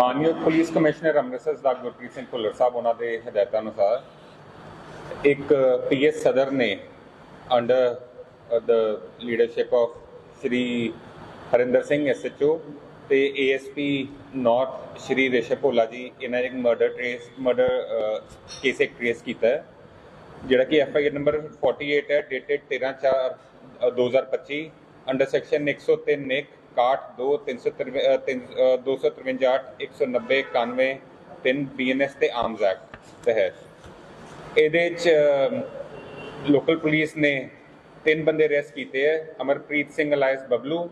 ਮਾਨਯੋਗ police commissioner Amritsar ਦਾ ਗੁਰਪ੍ਰੀਤ ਸਿੰਘ ਭੁੱਲਰ ਸਾਹਿਬ, ਉਹਨਾਂ ਦੇ ਹਦਾਇਤਾਂ ਅਨੁਸਾਰ ਇੱਕ ਪੀਐਸ ਸਦਰ ਨੇ under the leadership of Shri Harinder Singh SHO ਤੇ ਏਐਸਪੀ ਨਾਰਥ ਸ਼੍ਰੀ ਰੇਸ਼ਮ ਭੋਲਾ ਜੀ, ਇਹਨਾਂ ਨੇ ਇੱਕ ਮਰਡਰ ਟ੍ਰੇਸ ਮਰਡਰ ਕੇਸ ਇੱਕ ਟ੍ਰੇਸ ਕੀਤਾ ਜਿਹੜਾ ਕਿ ਐਫ ਆਈ ਆਰ ਨੰਬਰ 48 ਹੈ ਡੇਟਡ 13 4 2025 ਅੰਡਰ ਸੈਕਸ਼ਨ 103 ਨਿਕ 62 353 253 190 91 3 ਬੀਐਨਐਸ ਤੇ ਆਰਮਸ ਐਕਟ ਤਹਿਤ। ਇਹਦੇ ਚ ਲੋਕਲ ਪੁਲਿਸ ਨੇ ਤਿੰਨ ਬੰਦੇ ਅਰੈਸਟ ਕੀਤੇ ਹੈ ਅਮਰਪ੍ਰੀਤ ਸਿੰਘ, ਅਲਾਇਸ ਬਬਲੂ,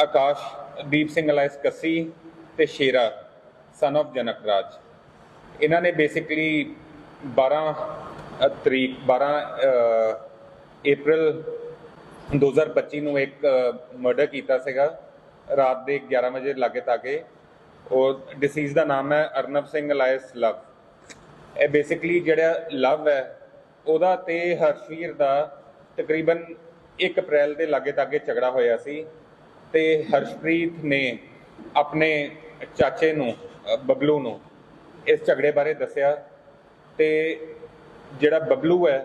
ਆਕਾਸ਼, ਦੀਪ ਸਿੰਘ, ਅਲਾਇਸ ਕੱਸੀ ਤੇ ਸ਼ੇਰਾ ਸਨ ਆਫ ਜਨਕ ਰਾਜ। ਇਹਨਾਂ ਨੇ ਬੇਸਿਕਲੀ 12 ਤਰੀਕ 12 ਅਪ੍ਰੈਲ 2025 ਨੂੰ ਇੱਕ ਮਰਡਰ ਕੀਤਾ ਸੀਗਾ। ਰਾਤ ਦੇ 11 ਵਜੇ ਲਾਗੇ ਤਾਕੇ ਉਹ ਡਿਸੀਜ਼ ਦਾ ਨਾਮ ਹੈ ਅਰਨਵ ਸਿੰਘ ਅਲਾਇਸ ਲਵ। ਇਹ ਬੇਸਿਕਲੀ ਜਿਹੜਾ ਲਵ ਹੈ, ਉਹਦਾ ਤੇ ਹਰਸ਼ਵੀਰ ਦਾ ਤਕਰੀਬਨ 1 ਅਪ੍ਰੈਲ ਦੇ ਲਾਗੇ ਤਾਗੇ ਝਗੜਾ ਹੋਇਆ ਸੀ। ਤੇ ਹਰਸ਼ਪ੍ਰੀਤ ਨੇ ਆਪਣੇ ਚਾਚੇ ਨੂੰ ਬਬਲੂ ਨੂੰ ਇਸ ਝਗੜੇ ਬਾਰੇ ਦੱਸਿਆ। ਤੇ ਜਿਹੜਾ ਬਬਲੂ ਹੈ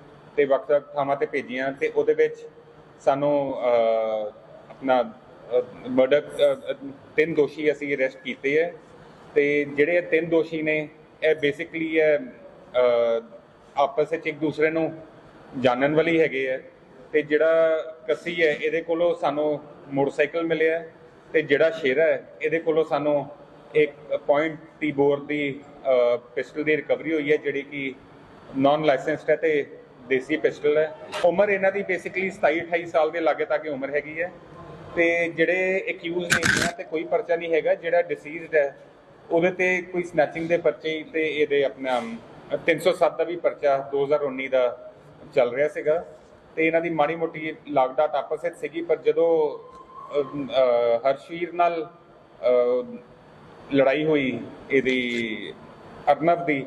ਤੇ ਵੱਖ-ਵੱਖ ਥਾਵਾਂ ਤੇ ਭੇਜੀਆਂ ਤੇ ਉਹਦੇ ਵਿੱਚ ਸਾਨੂੰ ਆਪਣਾ ਮਰਡਰ ਤਿੰਨ ਦੋਸ਼ੀ ਅਸੀਂ ਅਰੈਸਟ ਕੀਤੇ ਹੈ ਤੇ ਜਿਹੜੇ ਤਿੰਨ ਦੋਸ਼ੀ ਨੇ, ਇਹ ਬੇਸਿਕਲੀ ਇਹ ਆਪਸ ਵਿੱਚ ਇੱਕ ਦੂਸਰੇ ਨੂੰ ਜਾਣਨ ਵਾਲੀ ਹੈਗੇ ਹੈ ਤੇ ਜਿਹੜਾ ਕੱਸੀ ਹੈ ਇਹਦੇ ਕੋਲੋਂ ਸਾਨੂੰ ਮੋਟਰਸਾਈਕਲ ਮਿਲਿਆ ਹੈ ਤੇ ਜਿਹੜਾ ਸ਼ੇਰਾ ਹੈ ਇਹਦੇ ਕੋਲੋਂ ਸਾਨੂੰ ਇੱਕ ਪੁਆਇੰਟ ਟੀ ਬੋਰ ਦੀ ਪਿਸਟਲ ਦੀ ਰਿਕਵਰੀ ਹੋਈ ਹੈ ਜਿਹੜੀ ਕਿ ਨਾਨ ਲਾਇਸੈਂਸਡ ਹੈ ਤੇ ਦੇਸੀ ਪਿਸਟਲ ਹੈ। ਉਮਰ ਇਹਨਾਂ ਦੀ ਬੇਸਿਕਲੀ 27 28 ਸਾਲ ਦੇ ਲਾਗੇ ਤੱਕ ਉਮਰ ਹੈਗੀ ਹੈ। ਤੇ ਜਿਹੜੇ ਅਕਿਊਜ਼ ਨੇ ਇਹਨਾਂ ਤੇ ਕੋਈ ਪਰਚਾ ਨਹੀਂ ਹੈਗਾ ਜਿਹੜਾ ਡਿਸੀਜ਼ਡ ਹੈ ਉਹਦੇ ਤੇ ਕੋਈ ਸਨੈਚਿੰਗ ਦੇ ਪਰਚੇ ਤੇ ਇਹਦੇ ਆਪਣਾ ਅਮ, 307 ਦਾ ਵੀ ਪਰਚਾ 2019 ਦਾ ਚੱਲ ਰਿਹਾ ਸੀਗਾ। ਤੇ ਇਹਨਾਂ ਦੀ ਮਾੜੀ ਮੋਟੀ ਲਾਗਡਾਟ ਆਪਸ ਵਿੱਚ ਸੀਗੀ ਪਰ ਜਦੋਂ ਹਰਸ਼ੀਰ ਨਾਲ ਲੜਾਈ ਹੋਈ ਇਹਦੀ ਅਰਨਵ ਦੀ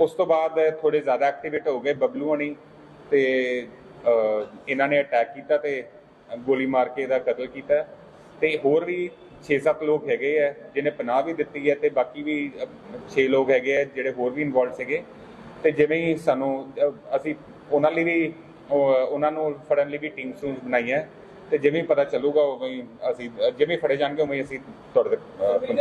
ਉਸ ਤੋਂ ਬਾਅਦ ਥੋੜੇ ਜ਼ਿਆਦਾ ਐਕਟੀਵੇਟ ਹੋ ਗਏ ਬਬਲੂ ਹਣੀ। ਤੇ ਇਹਨਾਂ ਨੇ ਅਟੈਕ ਕੀਤਾ ਤੇ ਗੋਲੀ ਮਾਰ ਕੇ ਇਹਦਾ ਕਤਲ ਕੀਤਾ। ਤੇ ਹੋਰ ਵੀ 6-7 ਲੋਕ ਹੈਗੇ ਆ, ਜਿਹਨੇ ਪਨਾਹ ਵੀ ਦਿੱਤੀ ਹੈ ਤੇ ਬਾਕੀ ਵੀ 6 ਲੋਕ ਹੈਗੇ ਆ ਜਿਹੜੇ ਹੋਰ ਵੀ ਇਨਵੋਲਡ ਸੀਗੇ। ਤੇ ਜਿਵੇਂ ਹੀ ਸਾਨੂੰ ਅਸੀਂ ਉਹਨਾਂ ਲਈ ਵੀ ਉਹਨਾਂ ਨੂੰ ਫੜਨ ਲਈ ਵੀ ਟੀਮ ਸੂਸ ਬਣਾਈ ਹੈ ਤੇ ਜਿਵੇਂ ਪਤਾ ਚੱਲੂਗਾ, ਉਵੇਂ ਹੀ ਅਸੀਂ, ਜਿਵੇਂ ਫੜੇ ਜਾਣਗੇ, ਉਵੇਂ ਹੀ ਅਸੀਂ ਤੁਹਾਡੇ ਤੱਕ